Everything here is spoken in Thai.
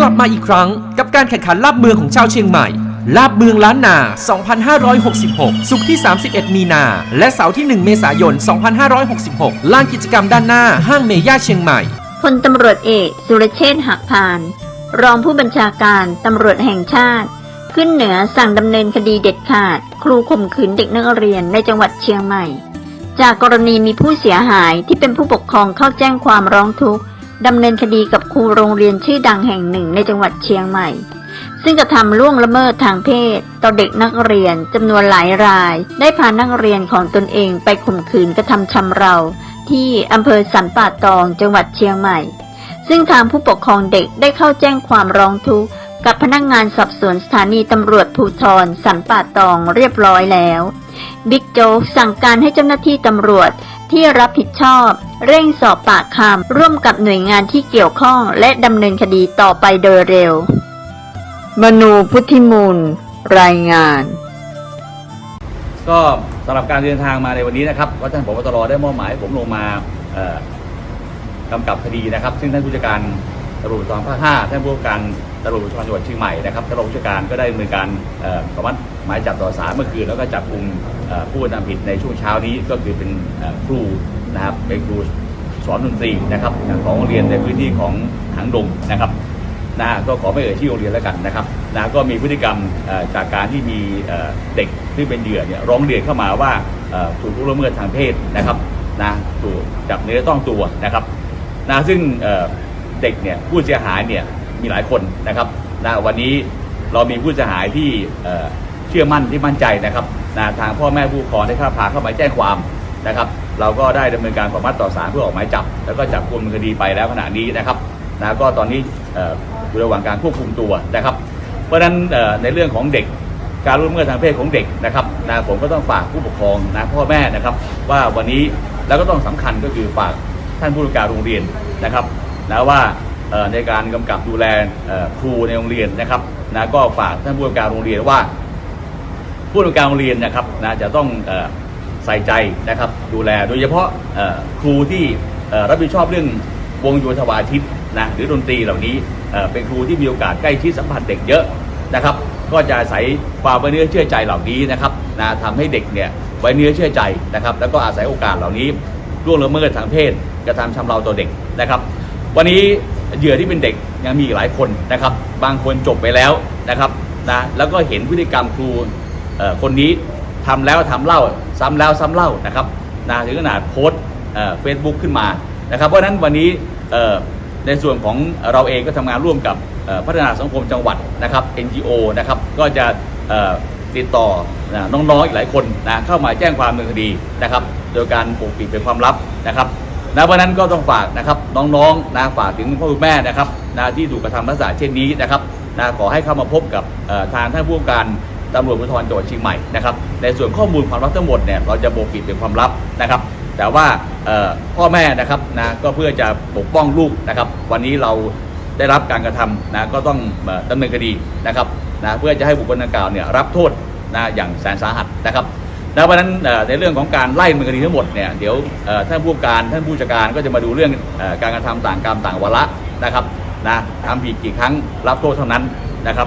กลับมาอีกครั้งกับการแข่งขันลาบเมืองของชาวเชียงใหม่ ลาบเมืองล้านนา 2566 สุขที่ 31 มีนา และเสาร์ที่ 1 เมษายน 2566 ลานกิจกรรมด้านหน้าห้างเมย่าเชียงใหม่พลตำรวจเอกสุรเชษฐ์หักพาน รองผู้บัญชาการตำรวจแห่งชาติ ขึ้นเหนือสั่งดำเนินคดีเด็ดขาด ครูข่มขืนเด็กนักเรียนในจังหวัดเชียงใหม่ จากกรณีมีผู้เสียหายที่เป็นผู้ปกครองเข้าแจ้งความร้องทุกข์ ดำเนินคดีกับครูโรงเรียนชื่อดังแห่งหนึ่งในจังหวัดเชียงใหม่ ซึ่งกระทำล่วงละเมิดทางเพศ ต่อเด็กนักเรียนจำนวนหลายราย ได้พานักเรียนของตนเองไปข่มขืนกระทำชำเรา ที่อำเภอสันป่าตองจังหวัดเชียงใหม่ ซึ่งทางผู้ปกครองเด็กได้เข้าแจ้งความร้องทุกข์กับพนักงานสอบสวนสถานีตำรวจภูธรสันป่าตองเรียบร้อยแล้ว บิ๊กโจ๊กสั่งการให้เจ้าหน้าที่ตำรวจ ที่รับผิดชอบ เร่งสอบปากคำร่วมกับหน่วยงานที่เกี่ยวข้องและดำเนินคดีต่อไปโดยเร็ว มนูพุทธิมูล รายงาน ก็สำหรับการเดินทางมาในวันนี้นะครับว่าท่านผบตรได้มอบหมายให้ผมลงมาเอ่อกำกับคดีนะครับ ซึ่งท่านผู้จัดการตำรวจภูธรภาค5ท่านผู้การตำรวจภูธรจังหวัดเชียงใหม่นะครับท่านรองผู้จัดการก็ได้ดำเนินการเอ่อขอมัดห มายจับต่อสารเมื่อคืนแล้วก็จับกลุ่มผู้กระทำผิดในช่วงเช้านี้ก็คือเป็นครูนะครับเป็นครูสอนดนตรีนะครับของโรงเรียนในพื้นที่ของหางดงนะครับนะก็ขอไม่เอ่ยชื่อโรงเรียนแล้วกันนะครับนะก็มีพฤติกรรมจากการที่มีเด็กที่เป็นเหยื่อเนี่ยร้องเรียนเข้ามาว่าถูกล่วงละเมิดทางเพศนะครับนะถูกจับเนื้อต้องตัวนะครับนะซึ่งเอ่อเด็กเนี่ยผู้เสียหายเนี่ยมีหลายคนนะครับนะวันนี้เรามีผู้เสียหายที่ เชื่อมั่นที่มั่นใจนะครับนะทางพ่อแม่ผู้ปกครองได้ข้าพาเข้ามาแจ้งความนะครับ เราก็ได้ดำเนินการขอมัดต่อศาลเพื่อออกหมายจับ แล้วก็จับกลุ่มคดีไปแล้วขณะนี้นะครับนะก็ตอนนี้อยู่ระหว่างการควบคุมตัวนะครับ เพราะฉะนั้นในเรื่องของเด็กการร่วมมือทางเพศของเด็กนะครับนะผมก็ต้องฝากผู้ปกครองนะพ่อแม่นะครับ ว่าวันนี้แล้วก็ต้องสำคัญก็คือฝากท่านผู้ว่าการโรงเรียนนะครับนะว่าในการกำกับดูแลครูในโรงเรียนนะครับนะก็ฝากท่านผู้ว่าการโรงเรียนว่า ผู้อำนวยการโรงเรียนนะครับนะจะต้องออใส่ใจนะครับดูแลโดยเฉพาะครูที่รับผิดชอบเรื่องวงโยธวาทิตนะหรือดนตรีเหล่านี้เเป็นครูที่มีโอกาสใกล้ชิดสัมผัสเด็กเยอะนะครับ ก็จะอาศัยความไว้เนื้อเชื่อใจเหล่านี้นะครับนะทำให้เด็กเนี่ยไว้เนื้อเชื่อใจนะครับ แล้วก็อาศัยโอกาสเหล่านี้ล่วงละเมิดทางเพศกระทำชำเราต่อเด็กนะครับ วันนี้เหยื่อที่เป็นเด็กยังมีหลายคนนะครับ บางคนจบไปแล้วนะครับนะแล้วก็เห็นพฤติกรรมครู คนนี้ทำแล้วทำเล่าซ้ำแล้วซ้ำเล่านะครับนะถึงขนาดโพสเฟซบุ๊กขึ้นมานะครับ เพราะฉะนั้นวันนี้ในส่วนของเราเองก็ทำงานร่วมกับพัฒนาสังคมจังหวัดนะครับ NGO นะครับก็จะติดต่อน้องๆอีกหลายคนนะเข้ามาแจ้งความดำเนินคดีนะครับ โดยการปกปิดเป็นความลับนะครับนะเพราะนั้นก็ต้องฝากนะครับน้องๆนะฝากถึงพ่อคุณแม่นะครับนะที่ถูกกระทำลักษณะเช่นนี้นะครับนะขอให้เข้ามาพบกับทางท่านผู้การ ตำรวจภูธรจังหวัดเชียงใหม่นะครับในส่วนข้อมูลความลับทั้งหมดเนี่ยเราจะปกปิดเป็นความลับนะครับแต่ว่าพ่อแม่นะครับนะก็เพื่อจะปกป้องลูกนะครับ วันนี้เราได้รับการกระทำนะก็ต้องดำเนินคดีนะครับนะเพื่อจะให้บุคคลดังกล่าวเนี่ยรับโทษนะอย่างแสนสาหัสนะครับนะเพราะนั้นในเรื่องของการไล่ดำเนินคดีทั้งหมดเนี่ยเดี๋ยวท่านผู้การท่านผู้จัดการก็จะมาดูเรื่องการกระทำต่างกรรมต่างวาระนะครับนะทำผิดกี่ครั้งรับโทษเท่านั้น